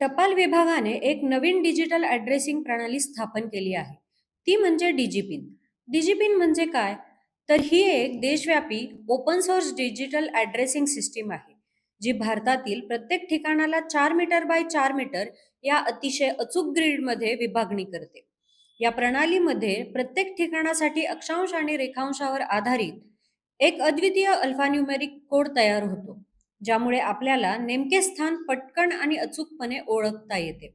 टपाल विभागाने एक नवीन डिजिटल ॲड्रेसिंग प्रणाली स्थापन केली आहे. ती म्हणजे डिजिपिन डिजिपिन म्हणजे काय? तर ही एक देशव्यापी open source digital addressing system आहे जी भारतातील प्रत्येक ठिकाणाला चार मीटर बाय चार मीटर या अतिशय अचूक ग्रीडमध्ये विभागणी करते. या प्रणालीमध्ये प्रत्येक ठिकाणासाठी अक्षांश आणि रेखांशावर आधारित एक अद्वितीय अल्फान्युमेरिक कोड तयार होतो. ज्यामुळे आपल्याला नेमके स्थान पटकन आणि अचूकपणे ओळखता येते.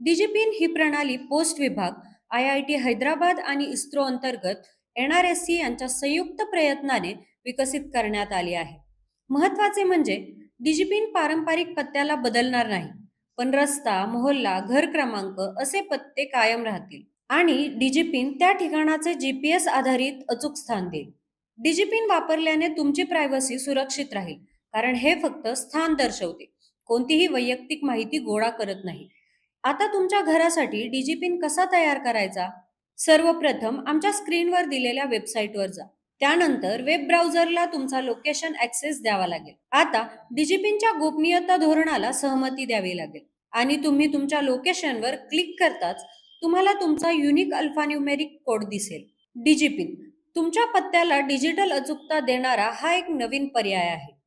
डिजिपिन ही प्रणाली पोस्ट विभाग आय आय टी हैदराबाद आणि इस्रो अंतर्गत एन आर एस सी यांच्या संयुक्त प्रयत्नाने विकसित करण्यात आली आहे. महत्त्वाचे म्हणजे डिजिपिन पारंपरिक पत्त्याला बदलणार नाही. पण रस्ता मोहल्ला घर क्रमांक असे पत्ते कायम राहतील. आणि डिजिपिन त्या ठिकाणाचे जीपीएस आधारित अचूक स्थान देईल. डिजिपिन वापरल्याने तुमची प्रायव्हसी सुरक्षित राहील. कारण हे फक्त स्थान दर्शवते. कोणतीही वैयक्तिक माहिती गोळा करत नाही. आता तुमच्या घरासाठी डिजिपिन कसा तयार करायचा? सर्वप्रथम आमच्या स्क्रीनवर दिलेल्या वेबसाईटवर जा. त्यानंतर वेब ब्राउझरला तुमचा लोकेशन ऍक्सेस द्यावा लागेल. आता डिजिपिनच्या गोपनीयता धोरणाला सहमती द्यावी लागेल. आणि तुम्ही तुमच्या लोकेशनवर क्लिक करताच तुम्हाला तुमचा युनिक अल्फान्युमेरिक कोड दिसेल. डिजिपिन तुमच्या पत्त्याला डिजिटल अचूकता देणारा हा एक नवीन पर्याय आहे.